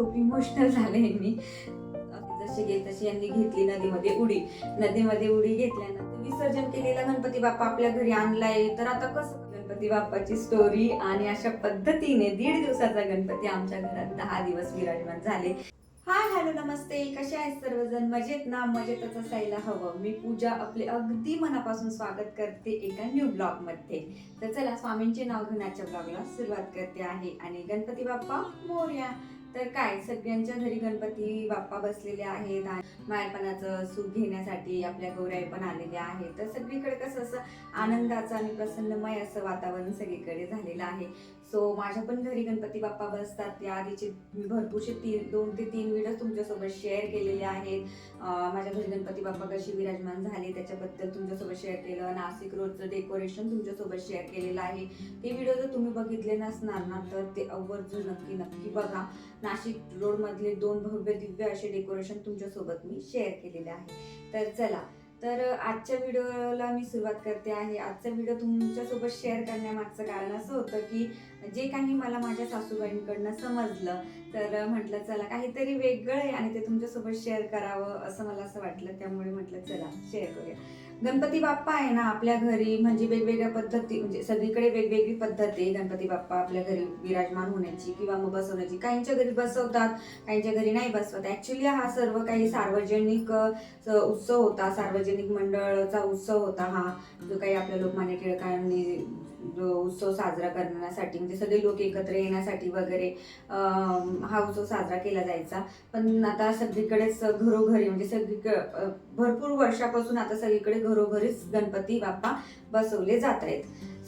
खूप इमोशनल झाले मी जसे घेत तशी यांनी घेतली नदीमध्ये उडी. नदीमध्ये उडी घेतल्यानंतर विसर्जन केलेला गणपती बाप्पा आपल्या घरी आणलाय. तर आता कसं गणपती बाप्पाची स्टोरी आणि अशा पद्धतीने दीड दिवसाचा गणपती आमच्या घरात दहा दिवस विराजमान झाले. हाय हॅलो नमस्ते. कसे आहेत सर्वजण? मजेत ना? मजेतच असायला हवं. मी पूजा आपले अगदी मनापासून स्वागत करते एका न्यू ब्लॉगमध्ये. तर चला स्वामींचे नाव घेण्याच्या ब्लॉगला सुरुवात करते आहे. आणि गणपती बाप्पा मोर्या. तर काय सगळ्यांच्या घरी गणपती बाप्पा बसलेले आहेत आणि मायपणाचं सुख घेण्यासाठी आपल्या गौराई पण आलेल्या आहेत. तर सगळीकडे कसं असं आनंदाचं आणि प्रसन्नमय असं वातावरण सगळीकडे झालेलं आहे. सो माझ्या पण घरी गणपती बाप्पा बसतात. या आधीचे मी भरपूरशे तीन दोन ते तीन व्हिडिओ तुमच्यासोबत शेअर केलेले आहेत. माझ्या घरी गणपती बाप्पा कशी विराजमान झाले त्याच्याबद्दल तुमच्यासोबत शेअर केलं. नाशिक रोडचं डेकोरेशन तुमच्यासोबत शेअर केलेलं आहे. ते व्हिडिओ जर तुम्ही बघितले नसणार ना तर ते आवर्जून नक्की नक्की बघा. नाशिक रोडमधले दोन भव्य दिव्य असे डेकोरेशन तुमच्यासोबत मी शेअर केलेले आहे. तर चला तर आजच्या व्हिडिओला मी सुरुवात करते आहे. आजचा व्हिडिओ तुमच्यासोबत शेअर करण्यामागचं कारण असं होतं की जे काही मला माझ्या सासूबाईंकडनं समजलं तर म्हटलं चला काहीतरी वेगळं आहे आणि ते तुमच्यासोबत शेअर करावं असं मला असं वाटलं. त्यामुळे म्हटलं चला शेअर करूया. गणपती बाप्पा आहे ना आपल्या घरी म्हणजे वेगवेगळ्या पद्धती म्हणजे सगळीकडे वेगवेगळी पद्धत आहे गणपती बाप्पा आपल्या घरी विराजमान होण्याची किंवा मग बसवण्याची. काहींच्या घरी बसवतात काहींच्या घरी नाही बसवत. ॲक्च्युली हा सर्व काही सार्वजनिक उत्सव होता. सार्वजनिक मंडळाचा उत्सव होता हा जो काही आपल्या लोकमान्य टिळकांनी उत्सव साजरा करण्यासाठी म्हणजे सगळे लोक एकत्र येण्यासाठी वगैरे हा उत्सव साजरा केला जायचा. पण आता सगळीकडेच घरोघरी म्हणजे सगळीकडे भरपूर वर्षापासून आता सगळीकडे घरोघरीच गणपती बाप्पा बसवले जात आहेत.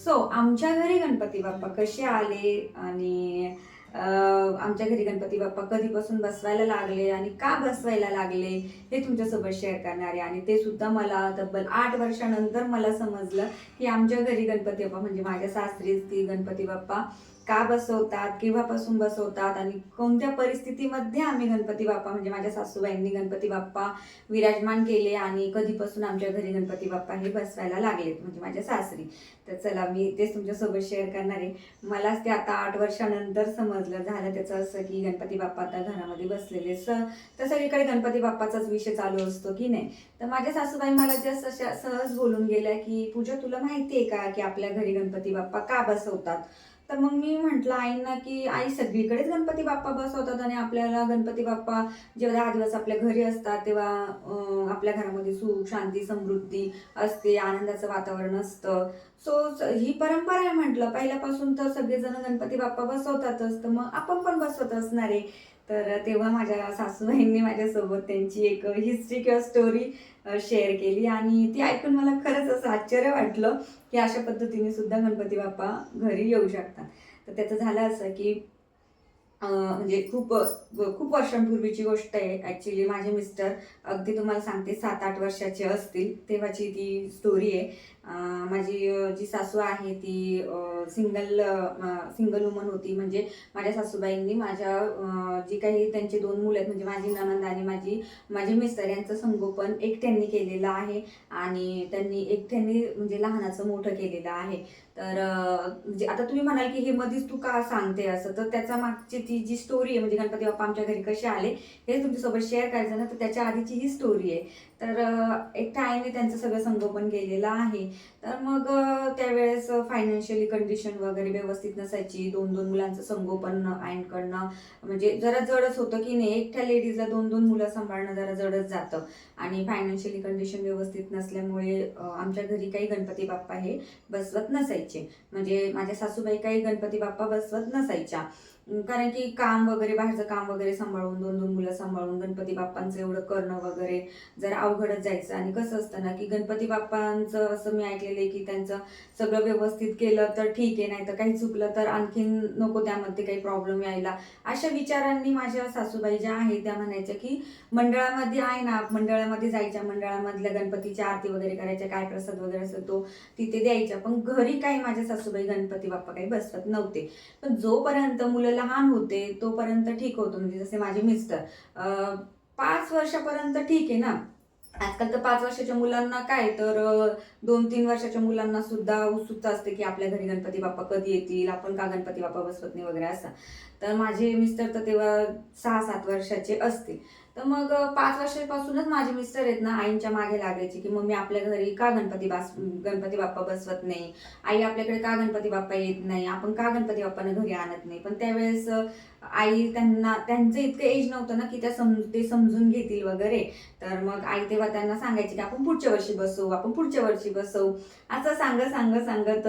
सो आमच्या घरी गणपती बाप्पा कसे आले आणि आमच्या घरी गणपती बाप्पा कधीपासून बसवायला लागले आणि का बसवायला लागले हे तुमच्यासोबत शेअर करणार आहे. आणि ते सुद्धा मला तब्बल आठ वर्षानंतर मला समजलं की आमच्या घरी गणपती बाप्पा म्हणजे माझ्या सासरीच ती गणपती बाप्पा का बसवतात केव्हापासून बसवतात आणि कोणत्या परिस्थितीमध्ये आम्ही गणपती बाप्पा म्हणजे माझ्या सासूबाईंनी गणपती बाप्पा विराजमान केले आणि कधीपासून आमच्या घरी गणपती बाप्पा हे बसवायला लागलेत म्हणजे माझ्या सासरी. तर चला मी तेच तुमच्यासोबत शेअर करणार आहे. मलाच ते आता आठ वर्षानंतर समजलं झालं त्याचं असं की गणपती बाप्पा आता घरामध्ये बसलेले. स तर सगळीकडे गणपती बाप्पाचाच विषय चालू असतो की नाही? तर माझ्या सासूबाई मला जस्ट अशा सहज बोलून गेल्या की पूजा तुला माहिती आहे का की आपल्या घरी गणपती बाप्पा का बसवतात? तर मग मी म्हटलं आईंना की आई सगळीकडेच गणपती बाप्पा बसवतात आणि आपल्याला गणपती बाप्पा जेव्हा दहा दिवस आपल्या घरी असतात तेव्हा आपल्या घरामध्ये सुख शांती समृद्धी असते आनंदाचं वातावरण असतं. सो ही परंपरा आहे म्हटलं. पहिल्यापासून तर सगळेजण गणपती बाप्पा बसवतातच. तर मग आपण पण बसवत असणार आहे. तर तेव्हा माझ्या सासूबाईंनी माझ्यासोबत त्यांची एक हिस्ट्री किंवा स्टोरी शेअर केली. आणि ती ऐकून मला खरंच असं आश्चर्य वाटलं की अशा पद्धतीने सुद्धा गणपती बाप्पा घरी येऊ शकतात. तर त्याचं झालं असं की म्हणजे खूप खूप वर्षांपूर्वीची गोष्ट आहे. ॲक्च्युली माझे मिस्टर अगदी तुम्हाला सांगते सात आठ वर्षाचे असतील तेव्हाची ती स्टोरी आहे. माझी जी सासू आहे ती सिंगल सिंगल वुमन होती. म्हणजे माझ्या सासूबाईंनी माझ्या जी काही त्यांचे दोन मुलं आहेत म्हणजे माझी ननंद आणि माझी माझे मिस्टर यांचं संगोपन एकट्यांनी केलेलं आहे. आणि त्यांनी एकट्यांनी म्हणजे लहानाचं मोठं केलेलं आहे. तर म्हणजे आता तुम्ही म्हणाल की हे मध्येच तू का सांगते असं? तर त्याचा मागची ती जी स्टोरी आहे म्हणजे गणपती बाप्पा आमच्या घरी कसे आले हे तुमच्यासोबत शेअर करायचं ना? तर त्याच्या आधीची ही स्टोरी आहे. तर अं, एकट्या आईने त्यांचं सगळं संगोपन केलेलं आहे. तर मग त्यावेळेस फायनान्शियली कंडिशन वगैरे व्यवस्थित नसायची. दोन दोन मुलांचं संगोपन अँड करणं. म्हणजे जरा जडच होतं की नाही एकट्या लेडीजला दोन दोन मुलं सांभाळणं जरा जडच जातं. आणि फायनान्शियली कंडिशन व्यवस्थित नसल्यामुळे आमच्या घरी काही गणपती बाप्पा हे बसवत नसायचे. म्हणजे माझ्या सासूबाई काही गणपती बाप्पा बसवत नसायच्या. कारण की काम वगैरे बाहेरचं काम वगैरे सांभाळून दोन दोन मुलं सांभाळून गणपती बाप्पांचं एवढं करणं वगैरे जरा अवघडच जायचं. आणि कसं असतं ना की गणपती बाप्पांचं असं मी ऐकलेलं आहे की त्यांचं सगळं व्यवस्थित केलं तर ठीक आहे नाही तर काही चुकलं तर आणखीन नको त्यामध्ये काही प्रॉब्लेम यायला. अशा विचारांनी माझ्या सासूबाई ज्या आहेत त्या म्हणायच्या की मंडळामध्ये आहे ना मंडळामध्ये जायच्या मंडळामधल्या गणपतीच्या आरती वगैरे करायच्या काय प्रसाद वगैरे असतो तो तिथे द्यायच्या. पण घरी काही माझ्या सासूबाई गणपती बाप्पा काही बसवत नव्हते. पण जोपर्यंत मुलं लहान होते तोपर्यंत ठीक होतो. म्हणजे जसे माझे मिस्टर पाच वर्षापर्यंत ठीक आहे ना. आजकाल तर पाच वर्षाच्या मुलांना काय तर दोन तीन वर्षाच्या मुलांना सुद्धा उत्सुकता असते की आपल्या घरी गणपती बाप्पा कधी येतील आपण का गणपती बाप्पा बसवत नाही वगैरे असं. तर माझे मिस्टर तर तेव्हा सहा सात वर्षाचे असतील. तर मग पाच वर्षापासूनच माझे मिस्टर आहेत ना आईंच्या मागे लागायचे की मम्मी आपल्या घरी का गणपती बास गणपती बाप्पा बसवत नाही? आई आपल्याकडे का गणपती बाप्पा येत नाही? आपण का गणपती बाप्पांना घरी आणत नाही? पण त्यावेळेस आई त्यांना त्यांचं इतकं एज नव्हतं ना की त्या सम ते समजून घेतील वगैरे. तर मग आई तेव्हा त्यांना सांगायची की आपण पुढच्या वर्षी बसवू आपण पुढच्या वर्षी बसवू. असं सांगत सांगत सांगत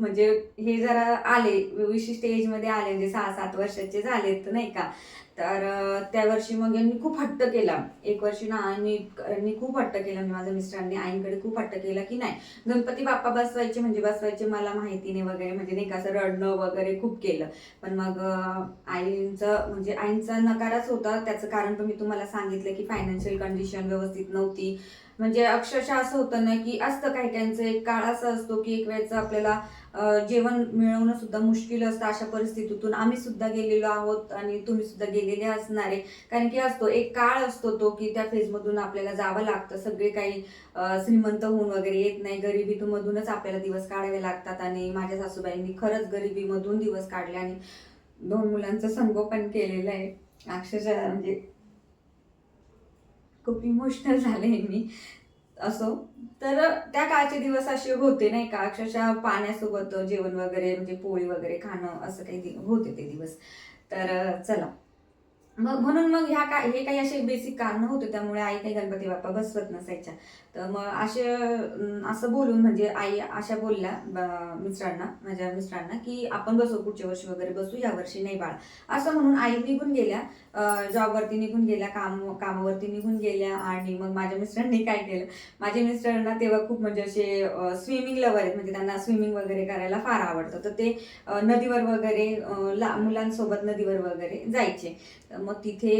म्हणजे हे जरा आले विशिष्ट एजमध्ये आले म्हणजे सहा सात वर्षाचे झालेत नाही का? तर त्या वर्षी मग यांनी खूप हट्ट केला. एक वर्षी ना आईनी यांनी खूप हट्ट केला. म्हणजे माझ्या मिस्टरांनी आईंकडे खूप हट्ट केला की नाही. गणपती बाप्पा बसवायचे म्हणजे बसवायचे मला माहिती नाही वगैरे. म्हणजे नाही का असं रडणं वगैरे खूप केलं. पण मग आईंचं म्हणजे आईंचा नकारच होता. त्याचं कारण पण मी तुम्हाला सांगितलं की फायनान्शियल कंडिशन व्यवस्थित नव्हती. म्हणजे अक्षरशः असं होतं ना की असतं काही काहींचं एक काळ असा असतो की एक वेळचं आपल्याला जेवण मिळवणं सुद्धा मुश्किल असतं अशा परिस्थितीतून. आम्ही सुद्धा गेलेलो आहोत आणि तुम्ही सुद्धा गेलेले असणार आहे. कारण की असतो एक काळ असतो तो की त्या फेजमधून आपल्याला जावं लागतं. सगळे काही श्रीमंत होऊन वगैरे येत नाही. गरिबीतूनच आपल्याला दिवस काढावे लागतात आणि माझ्या सासूबाईंनी खरंच गरिबीमधून दिवस काढले आणि दोन मुलांचं संगोपन केलेलं आहे. अक्षरशः म्हणजे खूप इमोशनल झाले मी. असो. तर त्या काळचे दिवस असे होते नाही का? अक्षरशः पाण्यासोबत जेवण वगैरे म्हणजे पोळी वगैरे खाणं असं काही होते ते दिवस. तर चला. मग म्हणून मग ह्या काय हे काही असे बेसिक कारण होते त्यामुळे आई काही गणपती बाप्पा बसवत नसायच्या. तर मग असे असं बोलून म्हणजे आई अशा बोलल्या ब- मिस्टरांना माझ्या मिस्टरांना की आपण बसू पुढच्या वर्षी वगैरे बसू या वर्षी नाही बाळ. असं म्हणून आई निघून गेल्या जॉबवरती निघून गेल्या काम कामावरती निघून गेल्या आणि मग माझ्या मिस्टरांनी काय केलं माझ्या मिस्टरांना तेव्हा खूप म्हणजे असे स्विमिंग लवर आहेत म्हणजे त्यांना स्विमिंग वगैरे करायला फार आवडतं. तर ते नदीवर वगैरे ला मुलांसोबत नदीवर वगैरे जायचे. तर मग तिथे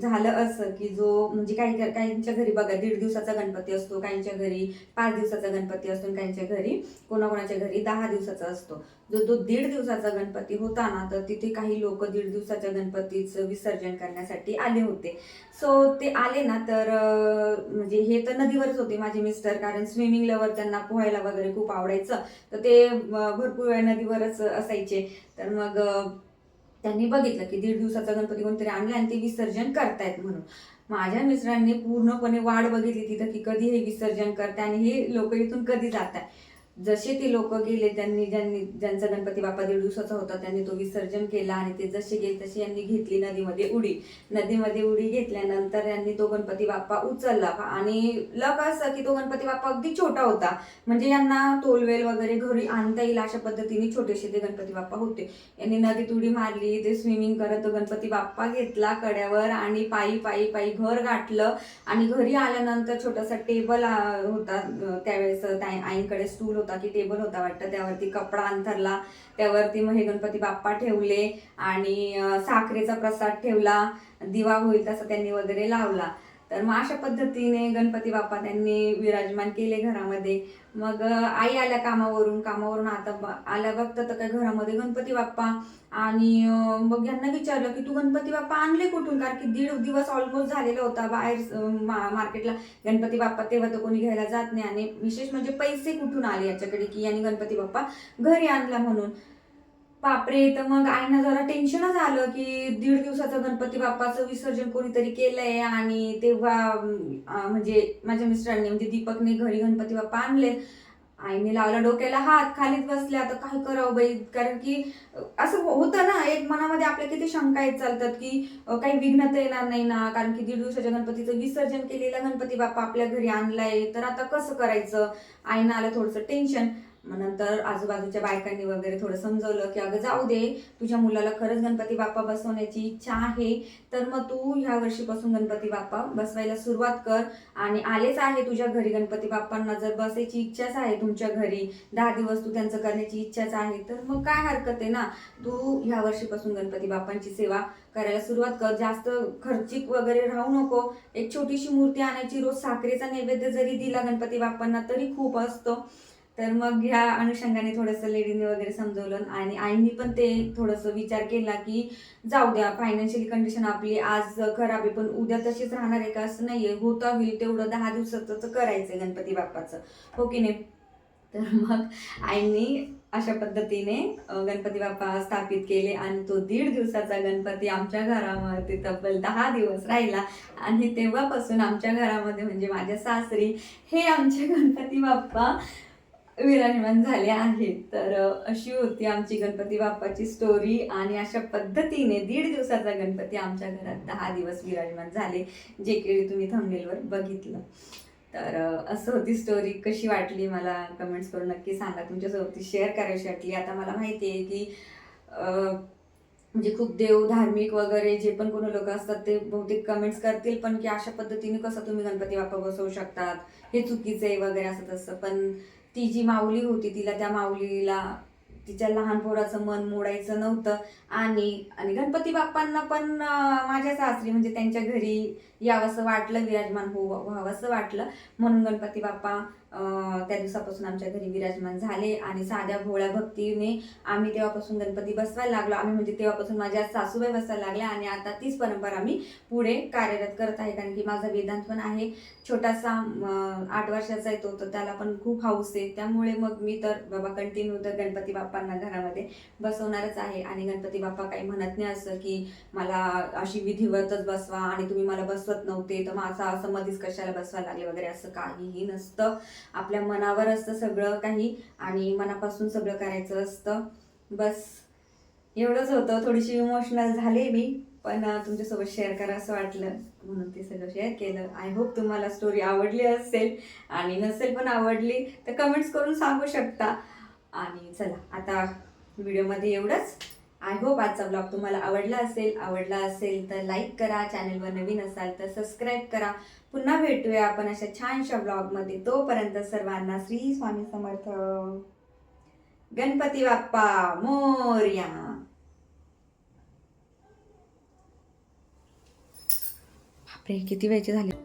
झालं असं की जो म्हणजे काही काहींच्या घरी बघा दीड दिवसाचा गणपती असतो काहींच्या घरी पाच दिवसाचा गणपती असतो काहींच्या घरी कोणाकोणाच्या घरी दहा दिवसाचा असतो. जो तो दीड दिवसाचा गणपती होता ना तर तिथे काही लोक दीड दिवसाच्या गणपतीचं विसर्जन करण्यासाठी आले होते. सो ते आले ना तर म्हणजे हे तर नदीवरच होते माझे मिस्टर कारण स्विमिंग लवर त्यांना पोहायला वगैरे खूप आवडायचं. तर ते भरपूर वेळ नदीवरच असायचे. तर मग त्यांनी बघितलं की दीड दिवसाचा गणपती कोणतरी आणला आणि ते विसर्जन करतायत म्हणून. माझ्या मिस्टरांनी पूर्णपणे वाट बघितली तिथं की कधी हे विसर्जन करते आणि हे लोक इथून कधी जात आहे जसे ते लोक गेले त्यांनी ज्यांनी ज्यांचा गणपती बाप्पा दीड दिवसाचा होता त्यांनी तो विसर्जन केला आणि ते जसे गेले तसे यांनी घेतली नदीमध्ये उडी. नदीमध्ये उडी घेतल्यानंतर यांनी तो गणपती बाप्पा उचलला. आणि लक असं की तो गणपती बाप्पा अगदी छोटा होता. म्हणजे यांना तोलवेल वगैरे घरी आणता येईल अशा पद्धतीने छोटेसे ते गणपती बाप्पा होते. यांनी नदीत उडी मारली ते स्विमिंग करत तो गणपती बाप्पा घेतला कड्यावर आणि पायी पायी पायी घर गाठलं. आणि घरी आल्यानंतर छोटासा टेबल होता त्यावेळेस त्या आईंकडे स्टूल होता. की टेबल होता वाटतं. त्यावरती कपडा अंथरला त्यावरती मग हे गणपती बाप्पा ठेवले आणि साखरेचा प्रसाद ठेवला दिवा होईल तसा त्यांनी वगैरे लावला. तर मग अशा पद्धतीने गणपती बाप्पा त्यांनी विराजमान केले घरामध्ये. मग आई आल्या कामावरून कामावरून आता आल्या बघता तर काय घरामध्ये गणपती बाप्पा. आणि मग यांना विचारलं की तू गणपती बाप्पा आणले कुठून? कारण की दीड दिवस ऑलमोस्ट झालेला होता बाहेर मार्केटला गणपती बाप्पा तेव्हा तर कोणी घ्यायला जात नाही. आणि विशेष म्हणजे पैसे कुठून आले याच्याकडे की यांनी गणपती बाप्पा घरी आणला म्हणून? बापरे तर मग आईना जरा टेन्शनच आलं की दीड दिवसाचं गणपती बाप्पाचं विसर्जन कोणीतरी केलंय आणि तेव्हा म्हणजे माझ्या मिस्टरांनी म्हणजे दीपकने घरी गणपती बाप्पा आणले आईने लावला डोक्याला हात खालीच बसले. आता काय करावं बाई? कारण की असं हो-, होतं ना एक मनामध्ये आपल्या किती शंका येत चालतात की काही विघ्न तर येणार नाही ना. कारण की दीड दिवसाच्या गणपतीचं विसर्जन केलेला गणपती बाप्पा आपल्या घरी आणलाय. तर आता कसं करायचं? आईनं आलं थोडंसं टेन्शन मग नंतर आजूबाजूच्या बायकांनी वगैरे थोडं समजवलं की अगं जाऊ दे तुझ्या मुलाला खरंच गणपती बाप्पा बसवण्याची इच्छा आहे तर मग तू ह्या वर्षीपासून गणपती बाप्पा बसवायला सुरुवात कर आणि आलेच आहे तुझ्या घरी गणपती बाप्पांना. जर बसायची इच्छाच आहे तुमच्या घरी दहा दिवस तू त्यांचं करण्याची इच्छाच आहे तर मग काय हरकत आहे ना? तू ह्या वर्षीपासून गणपती बाप्पांची सेवा करायला सुरुवात कर. जास्त खर्चिक वगैरे राहू नको. एक छोटीशी मूर्ती आणायची रोज साखरेचा नैवेद्य जरी दिला गणपती बाप्पांना तरी खूप असतो. तर मग ह्या अनुषंगाने थोडंसं लेडीने वगैरे समजवलं आणि आईनी पण ते थोडंसं विचार केला की जाऊ द्या फायनान्शियली कंडिशन आपली आज खराब आहे पण उद्या तशीच राहणार आहे का? असं नाहीये. होता होईल तेवढं दहा दिवसाचं तर करायचंय गणपती बाप्पाचं. हो की नाही? तर मग आईनी अशा पद्धतीने गणपती बाप्पा स्थापित केले आणि तो दीड दिवसाचा गणपती आमच्या घरामध्ये तब्बल दहा दिवस राहिला. आणि तेव्हापासून आमच्या घरामध्ये म्हणजे माझ्या सासरी हे आमचे गणपती बाप्पा विराजमान झाले आहेत. तर अशी होती आमची गणपती बाप्पाची स्टोरी आणि अशा पद्धतीने दीड दिवसाचा गणपती आमच्या घरात दहा दिवस विराजमान झाले जे की तुम्ही थंबनेलवर बघितलं. तर असं होती स्टोरी कशी वाटली मला कमेंट्स करून नक्की सांगा. तुमच्यासोबत शेअर करायची वाटली. आता मला माहिती आहे की म्हणजे खूप देव धार्मिक वगैरे जे पण कोणी लोक असतात ते बहुतेक कमेंट्स करतील पण की अशा पद्धतीने कसं तुम्ही गणपती बाप्पा बसवू शकतात? हे चुकीचं आहे वगैरे असं तसं. पण ती जी माऊली होती तिला त्या माऊलीला तिच्या लहान पोराचं मन मोडायचं नव्हतं. आणि आणि गणपती बाप्पांना पण माझ्या सासरी म्हणजे त्यांच्या घरी यावंसं वाटलं विराजमान हो व्हावंसं वाटलं. म्हणून गणपती बाप्पा त्या दिवसापासून आमच्या घरी विराजमान झाले आणि साध्या भोळ्या भक्तीने आम्ही तेव्हापासून गणपती बसवायला लागलो. आम्ही म्हणजे तेव्हापासून माझ्या सासूबाई बसायला लागल्या आणि आता तीच परंपरा मी पुढे कार्यरत करत आहे. कारण की माझा वेदांत पण आहे. छोटासा आठ वर्षाचा आहे तो तर त्याला पण खूप हाऊस आहे. त्यामुळे मग मी तर बाबा कंटिन्यू तर गणपती बाप्पांना घरामध्ये बसवणारच आहे. आणि गणपती बाप्पा काही म्हणत नाही असं की मला अशी विधिवतच बसवा आणि तुम्ही मला बसवत नव्हते तर माझा असं मधीच कशाला बसवायला लागले वगैरे असं काहीही नसतं. आपल्या मनावर असतं सगळं काही आणि मनापासून सगळं करायचं असतं. बस एवढंच होतं. थोडीशी इमोशनल झाले मी पण तुमच्यासोबत शेअर करा असं वाटलं. म्हणून ते सगळं शेअर केलं. आय होप तुम्हाला स्टोरी आवडली असेल आणि नसेल पण आवडली तर कमेंट्स करून सांगू शकता. आणि चला आता व्हिडिओमध्ये एवढंच. आय होप आजचा ब्लॉग तुम्हाला आवडला असेल आवडला असेल तर लाईक करा चॅनलवर नवीन असाल तर सबस्क्राईब करा. पुन्हा भेटूया आपण अशा छानशा ब्लॉगमध्ये तोपर्यंत सर्वांना श्री स्वामी समर्थ. गणपती बाप्पा मोर्या. बापरे किती वेळचे झाले?